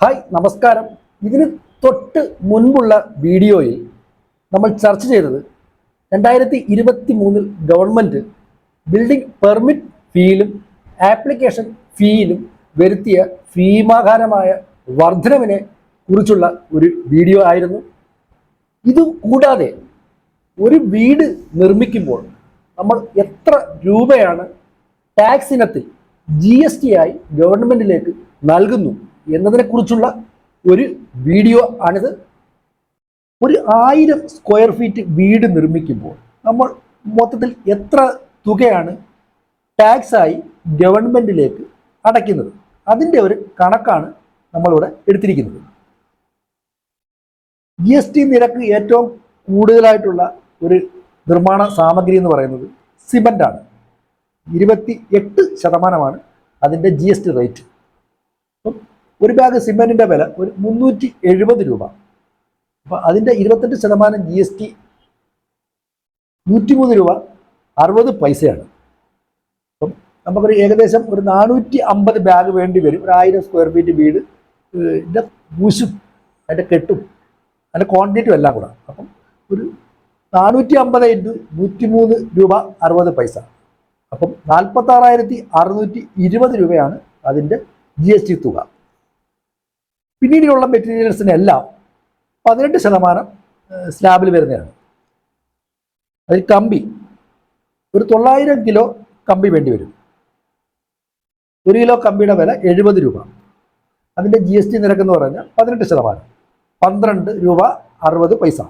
Hi നമസ്കാരം. ഇതിന് തൊട്ട് മുൻപുള്ള വീഡിയോയിൽ നമ്മൾ ചർച്ച ചെയ്തത് രണ്ടായിരത്തി ഇരുപത്തി മൂന്നിൽ ഗവൺമെന്റ് ബിൽഡിംഗ് പെർമിറ്റ് ഫീയിലും ആപ്ലിക്കേഷൻ ഫീയിലും വരുത്തിയ ഭീമാകാരമായ വർധനവിനെ കുറിച്ചുള്ള ഒരു വീഡിയോ ആയിരുന്നു. ഇത് കൂടാതെ ഒരു വീട് നിർമ്മിക്കുമ്പോൾ നമ്മൾ എത്ര രൂപയാണ് ടാക്സ് ഇനത്തിൽ ജി എസ് ടി ആയി ഗവൺമെന്റിലേക്ക് നൽകുന്നു? എന്നതിനെക്കുറിച്ചുള്ള ഒരു വീഡിയോ ആണിത്. ഒരു ആയിരം സ്ക്വയർ ഫീറ്റ് വീട് നിർമ്മിക്കുമ്പോൾ നമ്മൾ മൊത്തത്തിൽ എത്ര തുകയാണ് ടാക്സ് ആയി ഗവൺമെന്റിലേക്ക് അടയ്ക്കുന്നത്? അതിന്റെ ഒരു കണക്കാണ് നമ്മളിവിടെ എടുത്തിരിക്കുന്നത്. ജി എസ് ടി നിരക്ക് ഏറ്റവും കൂടുതലായിട്ടുള്ള ഒരു നിർമ്മാണ സാമഗ്രി എന്ന് പറയുന്നത് സിമന്റാണ്. ഇരുപത്തി എട്ട് ശതമാനമാണ് അതിന്റെ ജി എസ് ടി റേറ്റ്. ഒരു ബാഗ് സിമെന്റിന്റെ വില ഒരു മുന്നൂറ്റി എഴുപത് രൂപ. അപ്പോൾ അതിന്റെ ഇരുപത്തെട്ട് ശതമാനം ജി എസ് ടി നൂറ്റിമൂന്ന് രൂപ അറുപത് പൈസയാണ്. അപ്പം നമുക്കൊരു ഏകദേശം ഒരു നാനൂറ്റി അമ്പത് ബാഗ് വേണ്ടി വരും. ഒരു ആയിരം സ്ക്വയർ ഫീറ്റ് വീട് ഇതിന്റെ പൂശും അതിന്റെ കെട്ടും അതിന്റെ ക്വാണ്ടിറ്റിയും എല്ലാം കൂടെ. അപ്പം ഒരു നാനൂറ്റി അമ്പത് ഇന്റു നൂറ്റിമൂന്ന് രൂപ അറുപത് പൈസ. അപ്പം നാൽപ്പത്താറായിരത്തി അറുന്നൂറ്റി ഇരുപത് രൂപയാണ് അതിന്റെ ജി എസ് ടി തുക. പിന്നീടുള്ള മെറ്റീരിയൽസിനെല്ലാം പതിനെട്ട് ശതമാനം സ്ലാബിൽ വരുന്നതാണ്. അതിൽ കമ്പി ഒരു തൊള്ളായിരം കിലോ കമ്പി വേണ്ടി വരും. ഒരു കിലോ കമ്പിയുടെ വില എഴുപത് രൂപ. അതിന്റെ ജി എസ് ടി നിരക്ക് എന്ന് പറഞ്ഞാൽ പതിനെട്ട് ശതമാനം. പന്ത്രണ്ട് രൂപ അറുപത് പൈസ.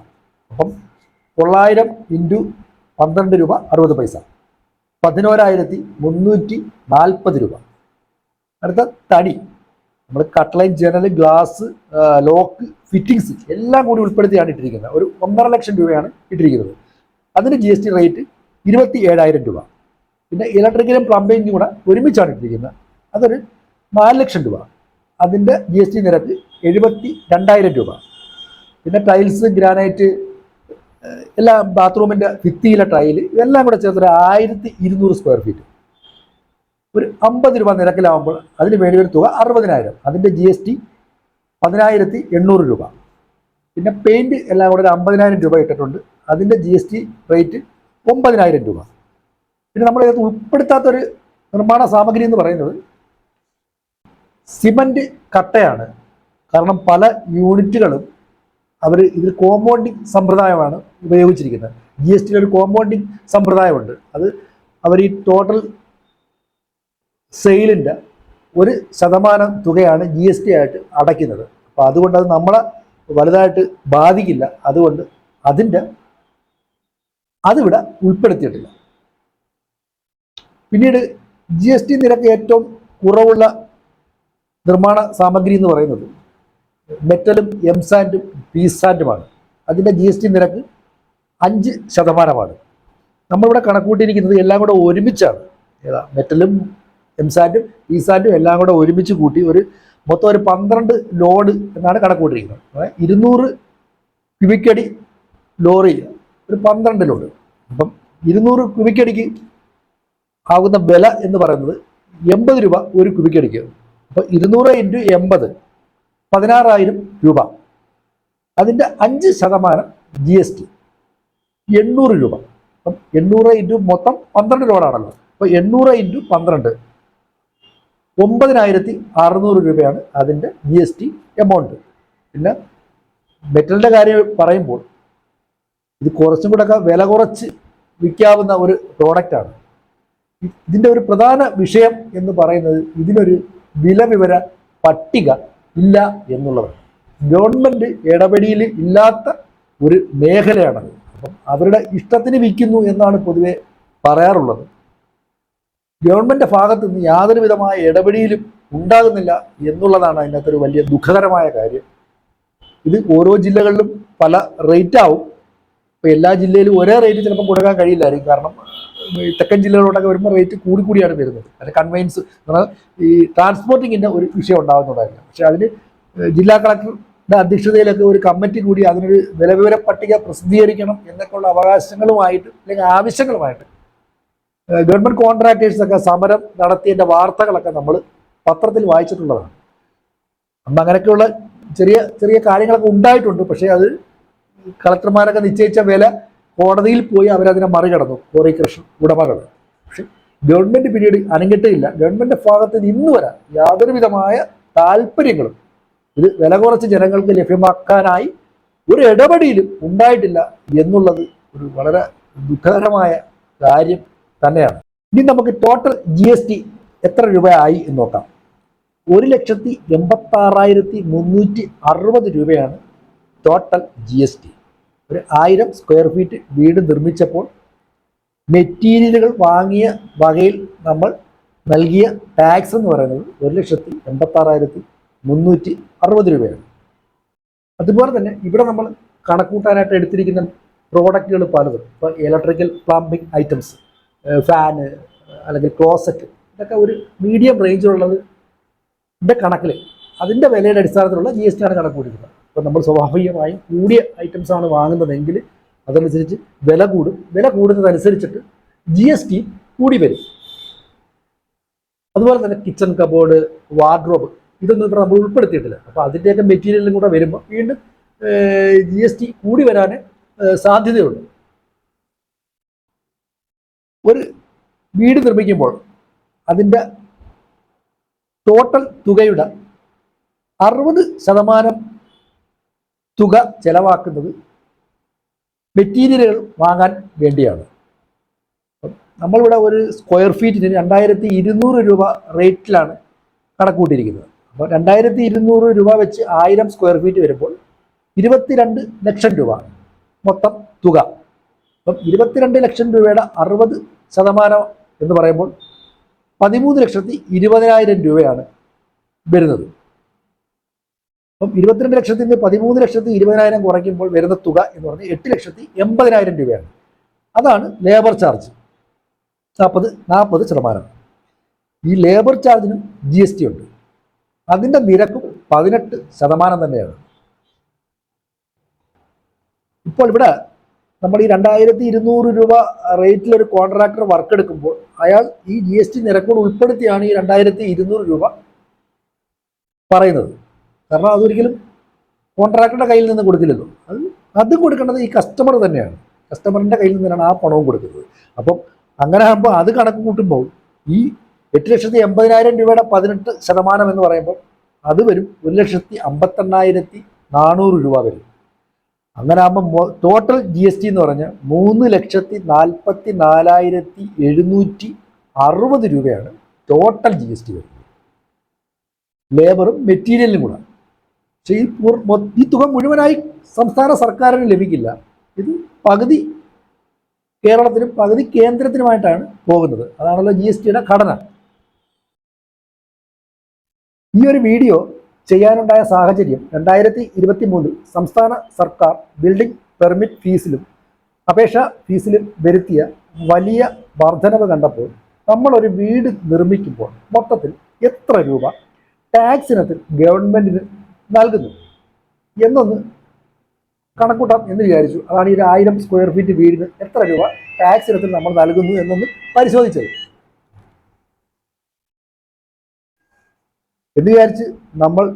അപ്പം തൊള്ളായിരം ഇന്റു പന്ത്രണ്ട് രൂപ അറുപത് പൈസ. പതിനോരായിരത്തി മുന്നൂറ്റി നാൽപ്പത് രൂപ. അടുത്ത തടി. നമ്മൾ കട്ട്ലൈൻ ജനൽ ഗ്ലാസ് ലോക്ക് ഫിറ്റിങ്സ് എല്ലാം കൂടി ഉൾപ്പെടുത്തിയാണ് ഇട്ടിരിക്കുന്നത്. ഒരു ഒന്നര ലക്ഷം രൂപയാണ് ഇട്ടിരിക്കുന്നത്. അതിന് ജി എസ് ടി റേറ്റ് ഇരുപത്തി ഏഴായിരം രൂപ. പിന്നെ ഇലക്ട്രിക്കലും പ്ലംബിങ്ങും കൂടെ ഒരുമിച്ചാണ് ഇട്ടിരിക്കുന്നത്. അതൊരു നാല് ലക്ഷം രൂപ. അതിന്റെ ജി എസ് ടി നിരക്ക് എഴുപത്തി രണ്ടായിരം രൂപ. പിന്നെ ടൈൽസ് ഗ്രാനൈറ്റ് എല്ലാ ബാത്റൂമിന്റെ ഭിത്തിയിലെ ടൈൽ ഇതെല്ലാം കൂടെ ചേർത്തൊരു ആയിരത്തി ഇരുന്നൂറ് സ്ക്വയർ ഫീറ്റ് ഒരു അമ്പത് രൂപ നിരക്കിലാവുമ്പോൾ അതിന് വേണ്ടി ഒരു തുക അറുപതിനായിരം. അതിന്റെ ജി എസ് ടി പതിനായിരത്തി എണ്ണൂറ് രൂപ. പിന്നെ പെയിന്റ് എല്ലാം കൂടെ ഒരു അമ്പതിനായിരം രൂപ ഇട്ടിട്ടുണ്ട്. അതിന്റെ ജി എസ് ടി റേറ്റ് ഒമ്പതിനായിരം രൂപ. പിന്നെ നമ്മൾ ഇതിനകത്ത് ഉൾപ്പെടുത്താത്തൊരു നിർമ്മാണ സാമഗ്രി എന്ന് പറയുന്നത് സിമന്റ് കട്ടയാണ്. കാരണം പല യൂണിറ്റുകളും അവർ ഇതിൽ കോമ്പൗണ്ടിങ് സമ്പ്രദായമാണ് ഉപയോഗിച്ചിരിക്കുന്നത്. ജി എസ് ടിയിൽ ഒരു കോമ്പൗണ്ടിങ് സമ്പ്രദായമുണ്ട്. അത് അവർ ഈ ടോട്ടൽ സെയിലിന്റെ ഒരു ശതമാനം തുകയാണ് ജി എസ് ടി ആയിട്ട് അടയ്ക്കുന്നത്. അപ്പോൾ അതുകൊണ്ട് അത് നമ്മളെ വലുതായിട്ട് ബാധിക്കില്ല. അതുകൊണ്ട് അതിന്റെ അതിവിടെ ഉൾപ്പെടുത്തിയിട്ടില്ല. പിന്നീട് ജി എസ് ടി നിരക്ക് ഏറ്റവും കുറവുള്ള നിർമ്മാണ സാമഗ്രി എന്ന് പറയുന്നത് മെറ്റലും എം സാൻഡും പി സാൻഡുമാണ് അതിന്റെ ജി എസ് ടി നിരക്ക് അഞ്ച് ശതമാനമാണ്. നമ്മളിവിടെ കണക്കൂട്ടിയിരിക്കുന്നത് എല്ലാം കൂടെ ഒരുമിച്ചാണ്. ഏതാ? മെറ്റലും എംസാൻഡും സാറ്റും എല്ലാം കൂടെ ഒരുമിച്ച് കൂട്ടി ഒരു മൊത്തം ഒരു പന്ത്രണ്ട് ലോഡ് എന്നാണ് കണക്കൂട്ടിയിരിക്കുന്നത് അതായത് ഇരുന്നൂറ് ക്യൂബിക്കടി ലോറി ഒരു പന്ത്രണ്ട് ലോഡ്. അപ്പം ഇരുന്നൂറ് ക്യൂബിക്കടിക്ക് ആകുന്ന വില എന്ന് പറയുന്നത് എൺപത് രൂപ ഒരു ക്യൂബിക്കടിക്ക് അപ്പോൾ ഇരുന്നൂറ് ഇന്റു എൺപത് പതിനാറായിരം രൂപ. അതിന്റെ അഞ്ച് ശതമാനം ജി എസ് ടി എണ്ണൂറ് രൂപ. അപ്പം എണ്ണൂറ് ഇന്റു മൊത്തം പന്ത്രണ്ട് ലോഡാണല്ലോ. അപ്പോൾ എണ്ണൂറ് ഇന്റു പന്ത്രണ്ട് ഒമ്പതിനായിരത്തി അറുന്നൂറ് രൂപയാണ് അതിന്റെ ജി എസ് ടി എമൗണ്ട് പിന്നെ മെറ്റലിന്റെ കാര്യം പറയുമ്പോൾ ഇത് കുറച്ചും കൂടെ ഒക്കെ വില കുറച്ച് വിൽക്കാവുന്ന ഒരു പ്രോഡക്റ്റാണ് ഇതിന്റെ ഒരു പ്രധാന വിഷയം എന്ന് പറയുന്നത് ഇതിനൊരു വില വിവര പട്ടിക ഇല്ല എന്നുള്ളതാണ്. ഗവൺമെന്റ് ഇടപെടിയിൽ ഇല്ലാത്ത ഒരു മേഖലയാണത് അപ്പം അവരുടെ ഇഷ്ടത്തിന് വിൽക്കുന്നു എന്നാണ് പൊതുവെ പറയാറുള്ളത്. ഗവൺമെന്റ് ഭാഗത്ത് നിന്ന് യാതൊരു വിധമായ ഇടപെടിയിലും ഉണ്ടാകുന്നില്ല എന്നുള്ളതാണ് അതിനകത്ത് ഒരു വലിയ ദുഃഖകരമായ കാര്യം. ഇത് ഓരോ ജില്ലകളിലും പല റേറ്റ് ആവും. ഇപ്പോൾ എല്ലാ ജില്ലയിലും ഒരേ റേറ്റ് ചിലപ്പോൾ കൊടുക്കാൻ കഴിയില്ലായിരിക്കും. കാരണം തെക്കൻ ജില്ലകളിലോട്ടൊക്കെ വരുമ്പോൾ റേറ്റ് കൂടി കൂടിയാണ് വരുന്നത്. അത് കൺവെയൻസ് ഈ ട്രാൻസ്പോർട്ടിങ്ങിന്റെ ഒരു വിഷയം ഉണ്ടാകുന്നതായിരിക്കും. പക്ഷേ അതിന് ജില്ലാ കളക്ടറുടെ അധ്യക്ഷതയിലൊക്കെ ഒരു കമ്മിറ്റി കൂടി അതിനൊരു നിലവിവര പട്ടിക പ്രസിദ്ധീകരിക്കണം എന്നൊക്കെയുള്ള അവകാശങ്ങളുമായിട്ട് അല്ലെങ്കിൽ ആവശ്യങ്ങളുമായിട്ട് ഗവൺമെന്റ് കോൺട്രാക്ടേഴ്സൊക്കെ സമരം നടത്തിയതിന്റെ വാർത്തകളൊക്കെ നമ്മൾ പത്രത്തിൽ വായിച്ചിട്ടുള്ളതാണ്. അന്ന് അങ്ങനെയൊക്കെയുള്ള ചെറിയ ചെറിയ കാര്യങ്ങളൊക്കെ ഉണ്ടായിട്ടുണ്ട്. പക്ഷേ അത് കളക്ടർമാരൊക്കെ നിശ്ചയിച്ച വില കോടതിയിൽ പോയി അവരതിനെ മറികടന്നു. കോറി കൃഷ്ണ ഉടമകൾ പക്ഷെ ഗവൺമെന്റ് പിന്നീട് അനങ്ങിട്ടില്ല ഗവൺമെന്റ് ഭാഗത്ത് നിന്ന് ഇന്ന് വരെ യാതൊരു വിധമായ താല്പര്യങ്ങളും ഇത് വില കുറച്ച് ജനങ്ങൾക്ക് ലഭ്യമാക്കാനായി ഒരു ഇടപെടിയിലും ഉണ്ടായിട്ടില്ല എന്നുള്ളത് ഒരു വളരെ ദുഃഖകരമായ കാര്യം തന്നെയാണ്. ഇനി നമുക്ക് ടോട്ടൽ ജി എസ് ടി എത്ര രൂപയായി എന്ന് നോക്കാം. ഒരു ലക്ഷത്തി എൺപത്തി ആറായിരത്തി മുന്നൂറ്റി അറുപത് രൂപയാണ് ടോട്ടൽ ജി എസ് ടി ഒരു ആയിരം സ്ക്വയർ ഫീറ്റ് വീട് നിർമ്മിച്ചപ്പോൾ മെറ്റീരിയലുകൾ വാങ്ങിയ വകയിൽ നമ്മൾ നൽകിയ ടാക്സ് എന്ന് പറയുന്നത് ഒരു ലക്ഷത്തി എൺപത്തി ആറായിരത്തി മുന്നൂറ്റി അറുപത് രൂപയാണ്. അതുപോലെ തന്നെ ഇവിടെ നമ്മൾ കണക്കൂട്ടാനായിട്ട് എടുത്തിരിക്കുന്ന പ്രോഡക്റ്റുകൾ പലതും. ഇപ്പോൾ ഇലക്ട്രിക്കൽ പ്ലംബിംഗ് ഐറ്റംസ് ഫാന് അല്ലെങ്കിൽ ക്ലോസറ്റ് ഇതൊക്കെ ഒരു മീഡിയം റേഞ്ചിലുള്ളത് ഇതിന്റെ കണക്കിൽ അതിന്റെ വിലയുടെ അടിസ്ഥാനത്തിലുള്ള ജി എസ് ടി ആണ് കണക്ക് കൂടിയിരുന്നത് അപ്പോൾ നമ്മൾ സ്വാഭാവികമായും കൂടിയ ഐറ്റംസ് ആണ് വാങ്ങുന്നതെങ്കിൽ അതനുസരിച്ച് വില കൂടും. വില കൂടുന്നതനുസരിച്ചിട്ട് ജി എസ് ടി കൂടി വരും. അതുപോലെ തന്നെ കിച്ചൺ കബോർഡ് വാർഡ്രോബ് ഇതൊന്നും ഇവിടെ നമ്മൾ ഉൾപ്പെടുത്തിയിട്ടില്ല. അപ്പോൾ അതിന്റെയൊക്കെ മെറ്റീരിയലും കൂടെ വരുമ്പോൾ വീണ്ടും ജി എസ് ടി കൂടി വരാൻ സാധ്യതയുണ്ട്. ഒരു വീട് നിർമ്മിക്കുമ്പോൾ അതിന്റെ ടോട്ടൽ തുകയുടെ അറുപത് ശതമാനം തുക ചെലവാക്കുന്നത് മെറ്റീരിയലുകൾ വാങ്ങാൻ വേണ്ടിയാണ്. നമ്മളിവിടെ ഒരു സ്ക്വയർ ഫീറ്റിന് രണ്ടായിരത്തി ഇരുന്നൂറ് രൂപ റേറ്റിലാണ് കണക്കൂട്ടിയിരിക്കുന്നത് അപ്പോൾ രണ്ടായിരത്തി ഇരുന്നൂറ് രൂപ വെച്ച് ആയിരം സ്ക്വയർ ഫീറ്റ് വരുമ്പോൾ ഇരുപത്തിരണ്ട് ലക്ഷം രൂപ മൊത്തം തുക. അപ്പം ഇരുപത്തിരണ്ട് ലക്ഷം രൂപയുടെ അറുപത് ശതമാനം എന്ന് പറയുമ്പോൾ പതിമൂന്ന് ലക്ഷത്തി ഇരുപതിനായിരം രൂപയാണ് വരുന്നത്. അപ്പം ഇരുപത്തിരണ്ട് ലക്ഷത്തിൽ നിന്ന് പതിമൂന്ന് ലക്ഷത്തി ഇരുപതിനായിരം കുറയ്ക്കുമ്പോൾ വരുന്ന തുക എന്ന് പറഞ്ഞാൽ എട്ട് ലക്ഷത്തി എൺപതിനായിരം രൂപയാണ്. അതാണ് ലേബർ ചാർജ്. നാൽപ്പത് നാൽപ്പത് ശതമാനം. ഈ ലേബർ ചാർജിനും ജി എസ് ടി ഉണ്ട്. അതിന്റെ നിരക്കും പതിനെട്ട് ശതമാനം തന്നെയാണ്. ഇപ്പോൾ ഇവിടെ നമ്മൾ ഈ രണ്ടായിരത്തി ഇരുന്നൂറ് രൂപ റേറ്റിൽ ഒരു കോൺട്രാക്ടർ വർക്ക് എടുക്കുമ്പോൾ അയാൾ ഈ ജി എസ് ടി നിരക്കോട് ഉൾപ്പെടുത്തിയാണ് ഈ രണ്ടായിരത്തി ഇരുന്നൂറ് രൂപ പറയുന്നത്. കാരണം അതൊരിക്കലും കോൺട്രാക്ടറുടെ കയ്യിൽ നിന്ന് കൊടുക്കില്ലല്ലോ. അത് അത് കൊടുക്കേണ്ടത് ഈ കസ്റ്റമർ തന്നെയാണ്. കസ്റ്റമറിന്റെ കയ്യിൽ നിന്നാണ് ആ പണവും കൊടുക്കുന്നത്. അപ്പം അങ്ങനെ ആകുമ്പോൾ അത് കണക്ക് കൂട്ടുമ്പോൾ ഈ എട്ട് ലക്ഷത്തി എൺപതിനായിരം രൂപയുടെ പതിനെട്ട് ശതമാനം എന്ന് പറയുമ്പോൾ അത് വരും ഒരു ലക്ഷത്തി അമ്പത്തെണ്ണായിരത്തി നാനൂറ് രൂപ വരും. അങ്ങനെ ആകുമ്പോൾ ടോട്ടൽ ജി എസ് ടി എന്ന് പറഞ്ഞാൽ മൂന്ന് ലക്ഷത്തി നാൽപ്പത്തി നാലായിരത്തി എഴുന്നൂറ്റി അറുപത് രൂപയാണ് ടോട്ടൽ ജി എസ് ടി വരുന്നത്. ലേബറും മെറ്റീരിയലും കൂടെ. പക്ഷേ ഈ ഈ തുക മുഴുവനായി സംസ്ഥാന സർക്കാരിന് ലഭിക്കില്ല. ഇത് പകുതി കേരളത്തിനും പകുതി കേന്ദ്രത്തിനുമായിട്ടാണ് പോകുന്നത്. അതാണല്ലോ ജി എസ് ടിയുടെ ഘടന. ഈ ഒരു വീഡിയോ ചെയ്യാനുണ്ടായ സാഹചര്യം രണ്ടായിരത്തി ഇരുപത്തി മൂന്നിൽ സംസ്ഥാന സർക്കാർ ബിൽഡിംഗ് പെർമിറ്റ് ഫീസിലും അപേക്ഷ ഫീസിലും വരുത്തിയ വലിയ വർധനവ് കണ്ടപ്പോൾ നമ്മളൊരു വീട് നിർമ്മിക്കുമ്പോൾ മൊത്തത്തിൽ എത്ര രൂപ ടാക്സ് ഇനത്തിൽ ഗവൺമെന്റിന് നൽകുന്നു? എന്നൊന്ന് കണക്കൂട്ടാം എന്ന് വിചാരിച്ചു. അതാണ് ഈ ഒരു ആയിരം സ്ക്വയർ ഫീറ്റ് വീടിന് എത്ര രൂപ ടാക്സ് ഇനത്തിൽ നമ്മൾ നൽകുന്നു എന്നൊന്ന് പരിശോധിച്ചത്. എന്ന് വിചാരിച്ച് നമ്മൾ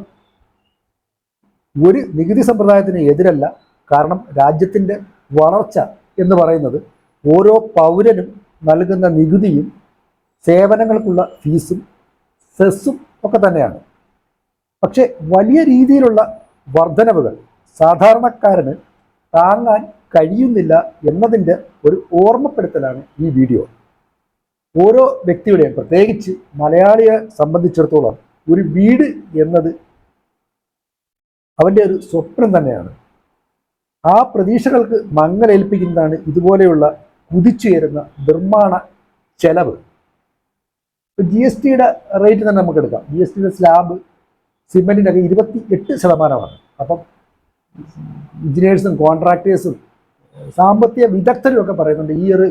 ഒരു നികുതി സമ്പ്രദായത്തിന് എതിരല്ല കാരണം രാജ്യത്തിന്റെ വളർച്ച എന്ന് പറയുന്നത് ഓരോ പൗരനും നൽകുന്ന നികുതിയും സേവനങ്ങൾക്കുള്ള ഫീസും സെസ്സും ഒക്കെ തന്നെയാണ്. പക്ഷേ വലിയ രീതിയിലുള്ള വർധനവുകൾ സാധാരണക്കാരന് താങ്ങാൻ കഴിയുന്നില്ല എന്നതിന്റെ ഒരു ഓർമ്മപ്പെടുത്തലാണ് ഈ വീഡിയോ. ഓരോ വ്യക്തിയുടെയും പ്രത്യേകിച്ച് മലയാളിയെ സംബന്ധിച്ചിടത്തോളം ഒരു വീട് എന്നത് അവന്റെ ഒരു സ്വപ്നം തന്നെയാണ്. ആ പ്രതീക്ഷകൾക്ക് മങ്ങലേൽപ്പിക്കുന്നതാണ് ഇതുപോലെയുള്ള കുതിച്ചുയരുന്ന നിർമ്മാണ ചെലവ്. ജി എസ് ടിയുടെ റേറ്റ് തന്നെ നമുക്ക് എടുക്കാം. ജി എസ് ടിയുടെ സ്ലാബ് സിമെന്റിനൊക്കെ ഇരുപത്തി എട്ട് ശതമാനമാണ്. അപ്പം എഞ്ചിനീയേഴ്സും കോൺട്രാക്ടേഴ്സും സാമ്പത്തിക വിദഗ്ധരും ഒക്കെ പറയുന്നുണ്ട് ഈ ഒരു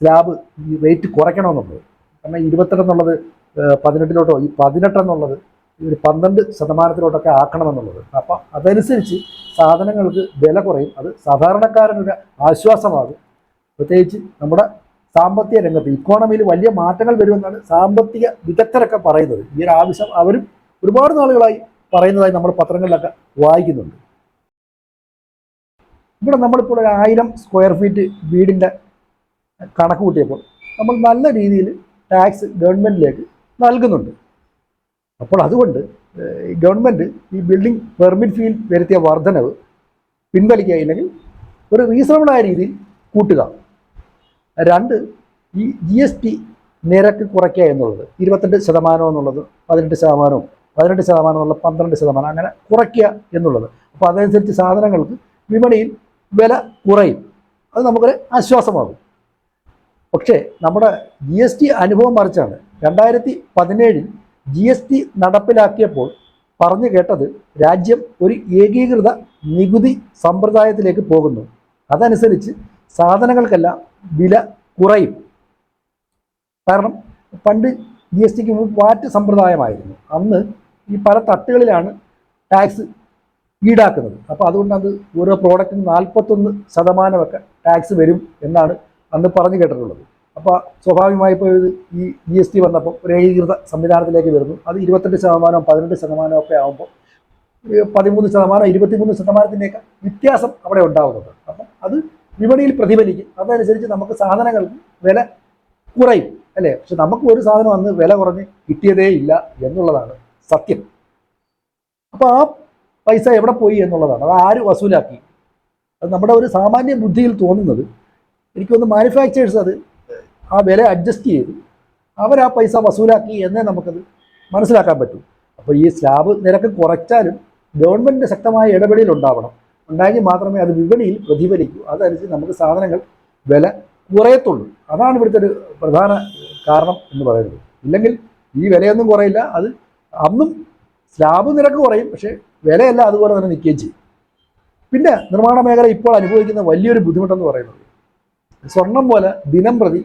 സ്ലാബ് ഈ റേറ്റ് കുറയ്ക്കണമെന്നുള്ളത്. കാരണം ഇരുപത്തെട്ടെന്നുള്ളത് പതിനെട്ടിലോട്ടോ ഈ പതിനെട്ടെന്നുള്ളത് ഒരു പന്ത്രണ്ട് ശതമാനത്തിലോട്ടൊക്കെ ആക്കണമെന്നുള്ളത്. അപ്പം അതനുസരിച്ച് സാധനങ്ങൾക്ക് വില കുറയും. അത് സാധാരണക്കാരനൊരു ആശ്വാസമാകും. പ്രത്യേകിച്ച് നമ്മുടെ സാമ്പത്തിക രംഗത്ത് ഇക്കോണമിയിൽ വലിയ മാറ്റങ്ങൾ വരുമെന്നാണ് സാമ്പത്തിക വിദഗ്ധരൊക്കെ പറയുന്നത്. ഈ ഒരു ആവശ്യം അവരും ഒരുപാട് നാളുകളായി പറയുന്നതായി നമ്മൾ പത്രങ്ങളിലൊക്കെ വായിക്കുന്നുണ്ട്. ഇവിടെ നമ്മളിപ്പോൾ ഒരു ആയിരം സ്ക്വയർ ഫീറ്റ് വീടിന്റെ കണക്ക് കൂട്ടിയപ്പോൾ നമ്മൾ നല്ല രീതിയിൽ ടാക്സ് ഗവൺമെന്റിലേക്ക് നൽകുന്നുണ്ട്. അപ്പോൾ അതുകൊണ്ട് ഗവൺമെന്റ് ഈ ബിൽഡിംഗ് പെർമിറ്റ് ഫീൽ വരുത്തിയ വർധനവ് പിൻവലിക്കുക ഇല്ലെങ്കിൽ ഒരു റീസണബിളായ രീതിയിൽ കൂട്ടുക. രണ്ട് ഈ ജി എസ് ടി നിരക്ക് കുറയ്ക്കുക എന്നുള്ളത് ഇരുപത്തെട്ട് ശതമാനം എന്നുള്ളത് പതിനെട്ട് ശതമാനവും പതിനെട്ട് ശതമാനം എന്നുള്ള പന്ത്രണ്ട് ശതമാനം അങ്ങനെ കുറയ്ക്കുക എന്നുള്ളത്. അപ്പോൾ അതനുസരിച്ച് സാധനങ്ങൾക്ക് വിപണിയിൽ വില കുറയും. അത് നമുക്കൊരു ആശ്വാസമാകും. പക്ഷേ നമ്മുടെ ജി എസ് ടി അനുഭവം മറിച്ചാണ്. രണ്ടായിരത്തി പതിനേഴിൽ ജി എസ് ടി നടപ്പിലാക്കിയപ്പോൾ പറഞ്ഞു കേട്ടത് രാജ്യം ഒരു ഏകീകൃത നികുതി സമ്പ്രദായത്തിലേക്ക് പോകുന്നു. അതനുസരിച്ച് സാധനങ്ങൾക്കെല്ലാം വില കുറയും. കാരണം പണ്ട് ജി എസ് ടിക്ക് മുമ്പ് വാറ്റ് സമ്പ്രദായമായിരുന്നു. അന്ന് ഈ പല തട്ടുകളിലാണ് ടാക്സ് ഈടാക്കുന്നത്. അപ്പോൾ അതുകൊണ്ട് അത് ഓരോ പ്രോഡക്റ്റിന് നാൽപ്പത്തൊന്ന് ശതമാനമൊക്കെ ടാക്സ് വരും എന്നാണ് അന്ന് പറഞ്ഞു കേട്ടിട്ടുള്ളത്. അപ്പോൾ സ്വാഭാവികമായി ഇപ്പോൾ ഈ ജി എസ് ടി വന്നപ്പോൾ ഒരു ഏകീകൃത സംവിധാനത്തിലേക്ക് വരുന്നു. അത് ഇരുപത്തെട്ട് ശതമാനം പതിനെട്ട് ശതമാനം ഒക്കെ ആകുമ്പോൾ പതിമൂന്ന് ശതമാനം ഇരുപത്തിമൂന്ന് ശതമാനത്തിന്റെയൊക്കെ വ്യത്യാസം അവിടെ ഉണ്ടാവുന്നുണ്ട്. അപ്പം അത് വിപണിയിൽ പ്രതിഫലിക്കും. അതനുസരിച്ച് നമുക്ക് സാധനങ്ങൾക്ക് വില കുറയും അല്ലേ? പക്ഷെ നമുക്ക് ഒരു സാധനം അന്ന് വില കുറഞ്ഞ് കിട്ടിയതേ ഇല്ല എന്നുള്ളതാണ് സത്യം. അപ്പോൾ ആ പൈസ എവിടെ പോയി എന്നുള്ളതാണ്. അത് ആര് വസൂലാക്കി? അത് നമ്മുടെ ഒരു സാമാന്യ ബുദ്ധിയിൽ തോന്നുന്നത് എനിക്കൊന്ന് മാനുഫാക്ചേഴ്സ് അത് ആ വില അഡ്ജസ്റ്റ് ചെയ്ത് അവർ ആ പൈസ വസൂലാക്കി എന്നേ നമുക്കത് മനസ്സിലാക്കാൻ പറ്റും. അപ്പോൾ ഈ സ്ലാബ് നിരക്ക് കുറച്ചാലും ഗവൺമെന്റിന്റെ ശക്തമായ ഇടപെടൽ ഉണ്ടാവണം. ഉണ്ടായെങ്കിൽ മാത്രമേ അത് വിപണിയിൽ പ്രതിഫലിക്കൂ. അതനുസരിച്ച് നമുക്ക് സാധനങ്ങൾ വില കുറയത്തുള്ളൂ. അതാണ് ഇവിടുത്തെ ഒരു പ്രധാന കാരണം എന്ന് പറയുന്നത്. ഇല്ലെങ്കിൽ ഈ വിലയൊന്നും കുറയില്ല. അത് അന്നും സ്ലാബ് നിരക്ക് കുറയും. പക്ഷേ വിലയല്ല അതുപോലെ തന്നെ നിൽക്കുകയും ചെയ്യും. പിന്നെ നിർമ്മാണ മേഖല ഇപ്പോൾ അനുഭവിക്കുന്ന വലിയൊരു ബുദ്ധിമുട്ടെന്ന് പറയുന്നത് സ്വർണം പോലെ ദിനം പ്രതി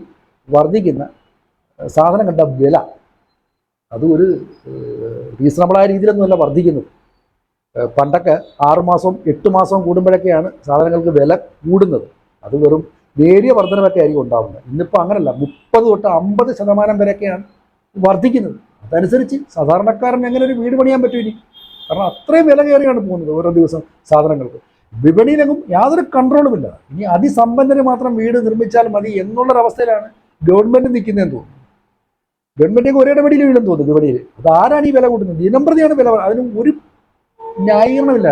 വർദ്ധിക്കുന്ന സാധനം കണ്ട വില അത് ഒരു റീസണബിളായ രീതിയിലൊന്നുമല്ല വർദ്ധിക്കുന്നത്. പണ്ടൊക്കെ ആറുമാസവും എട്ട് മാസവും കൂടുമ്പോഴൊക്കെയാണ് സാധനങ്ങൾക്ക് വില കൂടുന്നത്. അത് വെറും നേരിയ വർധനമൊക്കെ ആയിരിക്കും ഉണ്ടാവുന്നത്. ഇന്നിപ്പോൾ അങ്ങനല്ല. മുപ്പത് തൊട്ട് അമ്പത് ശതമാനം വരെയൊക്കെയാണ് വർദ്ധിക്കുന്നത്. അതനുസരിച്ച് സാധാരണക്കാരൻ എങ്ങനെ ഒരു വീട് പണിയാൻ പറ്റും ഇനി? കാരണം അത്രയും വില കയറിയാണ് പോകുന്നത് ഓരോ ദിവസം സാധനങ്ങൾക്ക്. വിപണിയിലെങ്ങും യാതൊരു കൺട്രോളുമില്ല. ഇനി അതിസമ്പന്നര് മാത്രം വീട് നിർമ്മിച്ചാൽ മതി എന്നുള്ളൊരവസ്ഥയിലാണ് ഗവൺമെന്റ് നിൽക്കുന്നതെന്ന് തോന്നുന്നു. ഗവൺമെന്റിലേക്ക് ഒരേ ഇടപെടിയിൽ വീണെന്ന് തോന്നുന്നു വിപണിയിൽ. അത് ആരാണ് ഈ വില കൂട്ടുന്നത്? ദിനംപ്രതിയാണ് വില അതിനും ഒരു ന്യായീകരണമില്ല.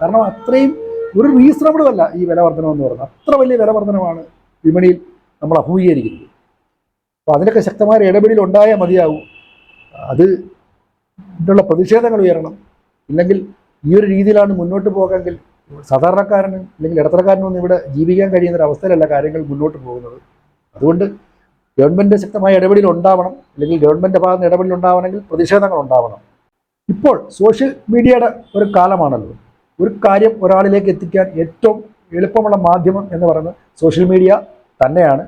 കാരണം അത്രയും ഒരു റീസണബിളും അല്ല ഈ വില വർധനമെന്ന് പറയുന്നത്. അത്ര വലിയ വില വർധനമാണ് വിപണിയിൽ നമ്മൾ അഭിമുഖീകരിക്കുന്നത്. അപ്പോൾ അതിനൊക്കെ ശക്തമായ ഇടപെടൽ ഉണ്ടായാൽ മതിയാവും. അത് ഇതിനുള്ള പ്രതിഷേധങ്ങൾ ഉയരണം. ഇല്ലെങ്കിൽ ഈ ഒരു രീതിയിലാണ് മുന്നോട്ട് പോകാമെങ്കിൽ സാധാരണക്കാരന് അല്ലെങ്കിൽ ഇടത്തരക്കാരനൊന്നും ഇവിടെ ജീവിക്കാൻ കഴിയുന്ന ഒരു അവസ്ഥയിലല്ല കാര്യങ്ങൾ മുന്നോട്ട് പോകുന്നത്. അതുകൊണ്ട് ഗവൺമെന്റ് ശക്തമായ ഇടപെടൽ ഉണ്ടാവണം. അല്ലെങ്കിൽ ഗവൺമെന്റ് ഭാഗത്ത് ഇടപെടൽ ഉണ്ടാവണമെങ്കിൽ പ്രതിഷേധങ്ങൾ ഉണ്ടാവണം. ഇപ്പോൾ സോഷ്യൽ മീഡിയയുടെ ഒരു കാലമാണല്ലോ. ഒരു കാര്യം ഒരാളിലേക്ക് എത്തിക്കാൻ ഏറ്റവും എളുപ്പമുള്ള മാധ്യമം എന്ന് പറയുന്നത് സോഷ്യൽ മീഡിയ തന്നെയാണ്.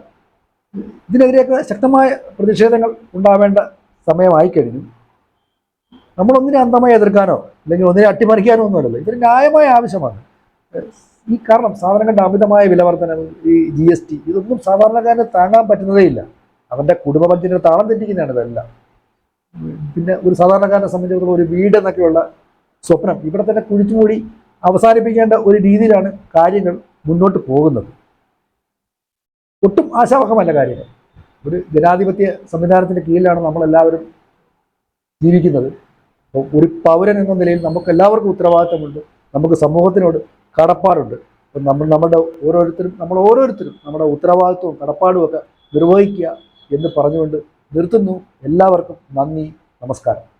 ഇതിനെതിരെയൊക്കെ ശക്തമായ പ്രതിഷേധങ്ങൾ ഉണ്ടാവേണ്ട സമയമായി കഴിഞ്ഞു. നമ്മളൊന്നിനെ അന്തമായി എതിർക്കാനോ അല്ലെങ്കിൽ ഒന്നിനെ അട്ടിമറിക്കാനോ ഒന്നുമല്ലല്ലോ. ഇതൊരു ന്യായമായ ആവശ്യമാണ്. ഈ കാരണം സാധനങ്ങളുടെ അമിതമായ വിലവർധനവ് ഈ ജി എസ് ടി ഇതൊന്നും സാധാരണക്കാരന് താങ്ങാൻ പറ്റുന്നതേ ഇല്ല അവന്റെ കുടുംബ ബഡ്ജറ്റിന് താളം തെറ്റിക്കുന്നതാണ് ഇതെല്ലാം. പിന്നെ ഒരു സാധാരണക്കാരനെ സംബന്ധിച്ചിടത്തോളം ഒരു വീട് എന്നൊക്കെയുള്ള സ്വപ്നം ഇവിടെ തന്നെ കുഴിച്ചുമൂടി അവസാനിപ്പിക്കേണ്ട ഒരു രീതിയിലാണ് കാര്യങ്ങൾ മുന്നോട്ട് പോകുന്നത്. ഒട്ടും ആശാവഹമല്ല കാര്യങ്ങൾ. ഒരു ജനാധിപത്യ സംവിധാനത്തിന്റെ കീഴിലാണ് നമ്മളെല്ലാവരും ജീവിക്കുന്നത്. ഒരു പൗരൻ എന്ന നിലയിൽ നമുക്ക് എല്ലാവർക്കും ഉത്തരവാദിത്തമുണ്ട്. നമുക്ക് സമൂഹത്തിനോട് കടപ്പാടുണ്ട്. അപ്പം നമ്മൾ നമ്മുടെ ഓരോരുത്തരും നമ്മൾ ഓരോരുത്തരും നമ്മുടെ ഉത്തരവാദിത്വവും കടപ്പാടും ഒക്കെ നിർവഹിക്കുക എന്ന് പറഞ്ഞുകൊണ്ട് നിർത്തുന്നു. എല്ലാവർക്കും നന്ദി നമസ്കാരം.